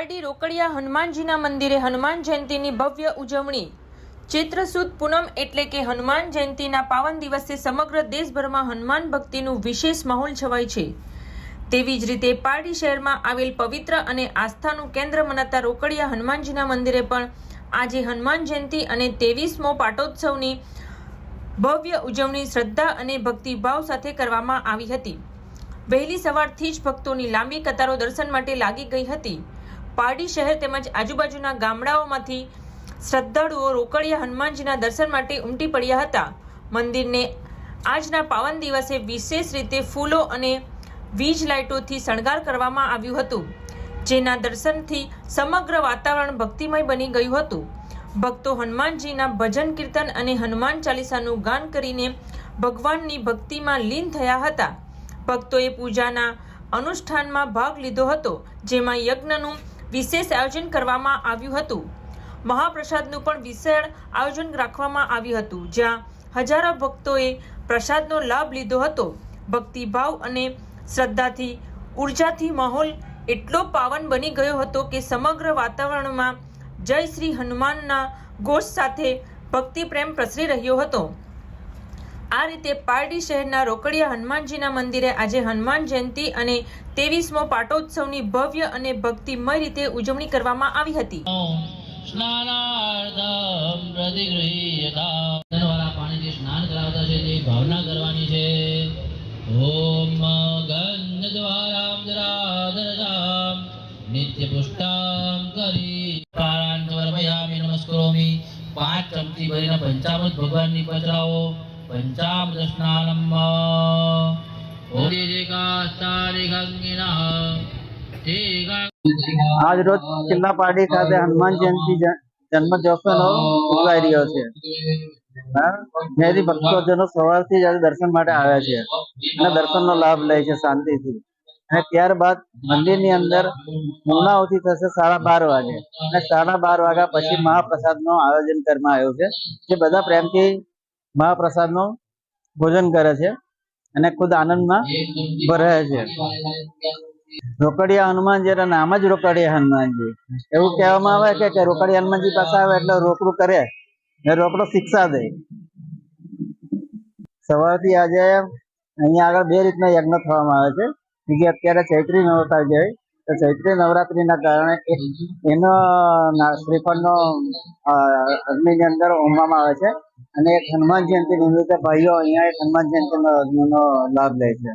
પારડી રોકડિયા હનુમાનજીના મંદિરે હનુમાન જયંતીની ભવ્ય ઉજવણી. ચૈત્ર સુદ પૂનમ એટલે કે હનુમાન જયંતીના પાવન દિવસે સમગ્ર દેશભરમાં હનુમાન ભક્તિનું વિશેષ માહોલ છવાય છે. તેવી જ રીતે પારડી શહેરમાં આવેલ પવિત્ર અને આસ્થાનું કેન્દ્ર મનાતા રોકડિયા હનુમાનજીના મંદિરે પણ આજે હનુમાન જયંતી અને ત્રેવીસમો પાટોત્સવની ભવ્ય ઉજવણી શ્રદ્ધા અને ભક્તિભાવ સાથે કરવામાં આવી હતી. વહેલી સવારથી જ ભક્તોની લાંબી કતારો દર્શન માટે લાગી ગઈ હતી. પારડી શહેર તેમજ આજુબાજુના ગામડાઓમાંથી શ્રદ્ધાળુઓ રોકડિયા હનુમાનજીના દર્શન માટે ઉમટી પડ્યા હતા. મંદિરને આજના પાવન દિવસે વિશેષ રીતે ફૂલો અને વીજ લાઇટોથી શણગાર કરવામાં આવ્યું હતું, જેના દર્શનથી સમગ્ર વાતાવરણ ભક્તિમય બની ગયું હતું. ભક્તો હનુમાનજીના ભજન કીર્તન અને હનુમાન ચાલીસાનું ગાન કરીને ભગવાનની ભક્તિમાં લીન થયા હતા. ભક્તોએ પૂજાના અનુષ્ઠાનમાં ભાગ લીધો હતો, જેમાં યજ્ઞનું વિશેષ આયોજન કરવામાં આવ્યું હતું. મહાપ્રસાદનું પણ વિશેષ આયોજન રાખવામાં આવ્યું હતું, જ્યાં હજારો ભક્તોએ પ્રસાદનો લાભ લીધો હતો. ભક્તિભાવ અને શ્રદ્ધાથી, ઉર્જાથી માહોલ એટલો પાવન બની ગયો હતો કે સમગ્ર વાતાવરણમાં જય શ્રી હનુમાનના ઘોષ સાથે ભક્તિ પ્રેમ પ્રસરી રહ્યો હતો. આ રીતે પારડી શહેરના રોકડિયા હનુમાનજીના મંદિરે આજે હનુમાન જયંતિ અને તેવીસમો પાટોત્સવની ભવ્ય અને ભક્તિમય રીતે ઉજવણી કરવામાં આવી હતી. પાણીથી સ્નાન કરાવતા છે તે ભાવના કરવાની છે. ઓમ ગંધ દ્વારામ નિત્ય પુષ્ટામ કરી. પારાંત વર્મયામી નમસ્કરોમિ. પાંચ ચમચી ભરીને પંચામૃત ભગવાનની પધરાવો સ્નાનમ આજ રોજ કિલ્લા પાડી ખાતે હનુમાન જયંતિ જન્મ જશોનો ઉજવાઈ રહ્યો છે. ભક્તજનો સવારથી જ દર્શન માટે આવ્યા છે અને દર્શનનો લાભ લે છે શાંતિથી. અને ત્યારબાદ મંદિરની અંદર પૂર્ણાહુતિ થશે સાડા બાર વાગે. અને સાડા બાર વાગ્યા પછી મહાપ્રસાદનું આયોજન કરવામાં આવ્યું છે. જે બધા પ્રેમથી મહાપ્રસાદનું ભોજન કરે છે અને ખુદ આનંદમાં ભરાય છે. રોકડિયા હનુમાન જે નામ જ રોકડિયા હનુમાનજી. એવું કહેવામાં આવે છે કે રોકડિયા હનુમાનજી પાસે આવે એટલે રોકડું કરે. ને રોકડો શિક્ષા દે. સવારથી આજે અહીંયા આગળ બે રીતના યજ્ઞ થવામાં આવે છે. કે અત્યારે ચૈત્રી નવરાત્રી જાય તો ચૈત્રી નવરાત્રીના કારણે એનો ના- શ્રીફળનો અગ્નિની અંદર હોમવામાં આવે છે. અને એક હનુમાન જયંતિ નિમિત્તે ભાઈઓ અહીંયા એક હનુમાન જયંતિનો લાભ લે છે.